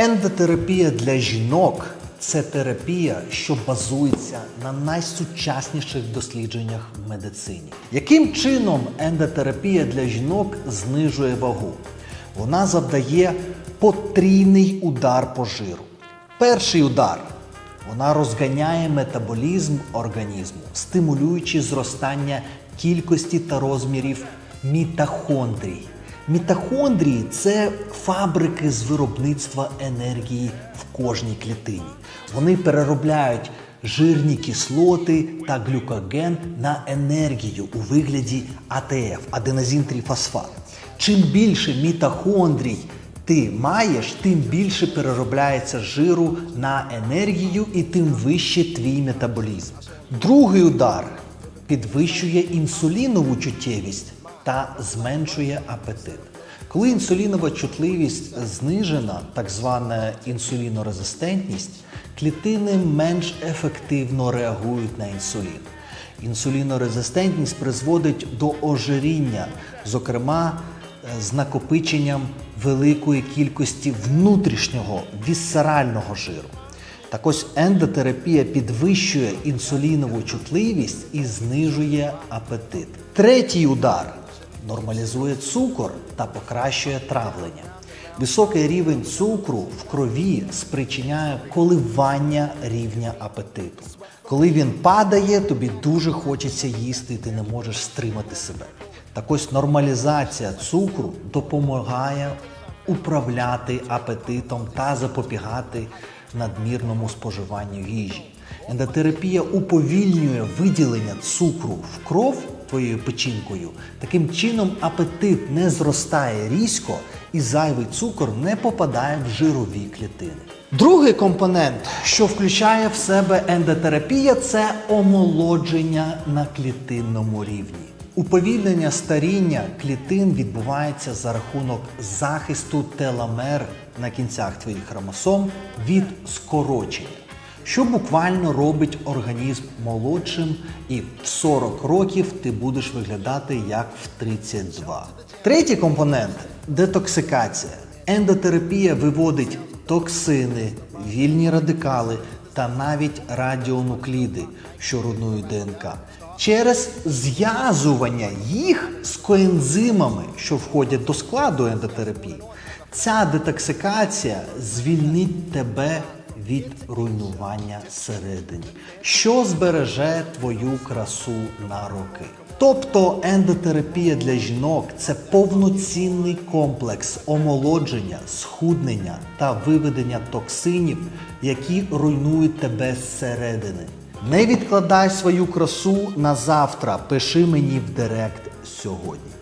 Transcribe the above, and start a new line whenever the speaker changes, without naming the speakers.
Ендотерапія для жінок це терапія, що базується на найсучасніших дослідженнях в медицині. Яким чином ендотерапія для жінок знижує вагу? Вона завдає потрійний удар по жиру. Перший удар вона розганяє метаболізм організму, стимулюючи зростання кількості та розмірів мітохондрій. Мітохондрії це фабрики з виробництва енергії в кожній клітині. Вони переробляють жирні кислоти та глюкоген на енергію у вигляді АТФ аденозин-трифосфат. Чим більше мітохондрій ти маєш, тим більше переробляється жиру на енергію і тим вище твій метаболізм. Другий удар підвищує інсулінову чуттєвість та зменшує апетит. Коли інсулінова чутливість знижена, так звана інсулінорезистентність, клітини менш ефективно реагують на інсулін. Інсулінорезистентність призводить до ожиріння, зокрема е, з накопиченням великої кількості внутрішнього вісцерального жиру. Так ось ендотерапія підвищує інсулінову чутливість і знижує апетит. Третій удар нормалізує цукор та покращує травлення. Високий рівень цукру в крові спричиняє коливання рівня апетиту. Коли він падає, тобі дуже хочеться їсти, і ти не можеш стримати себе. Так ось нормалізація цукру допомагає управляти апетитом та запобігати надмірному споживанню їжі. Ендотерапія уповільнює виділення цукру в кров твоєю печінкою. Таким чином апетит не зростає різко і зайвий цукор не попадає в жирові клітини. Другий компонент, що включає в себе ендотерапія, це омолодження на клітинному рівні. Уповільнення старіння клітин відбувається за рахунок захисту теломер на кінцях твоїх хромосом від скорочення, що буквально робить організм молодшим, і в 40 років ти будеш виглядати як в 32. Третій компонент детоксикація. Ендотерапія виводить токсини, вільні радикали та навіть радіонукліди, що руйнують ДНК через зв'язування їх з коензимами, що входять до складу ендотерапії. Ця детоксикація звільнить тебе від руйнування всередині, що збереже твою красу на роки. Тобто ендотерапія для жінок це повноцінний комплекс омолодження, схуднення та виведення токсинів, які руйнують тебе зсередини. Не відкладай свою красу на завтра. Пиши мені в директ сьогодні.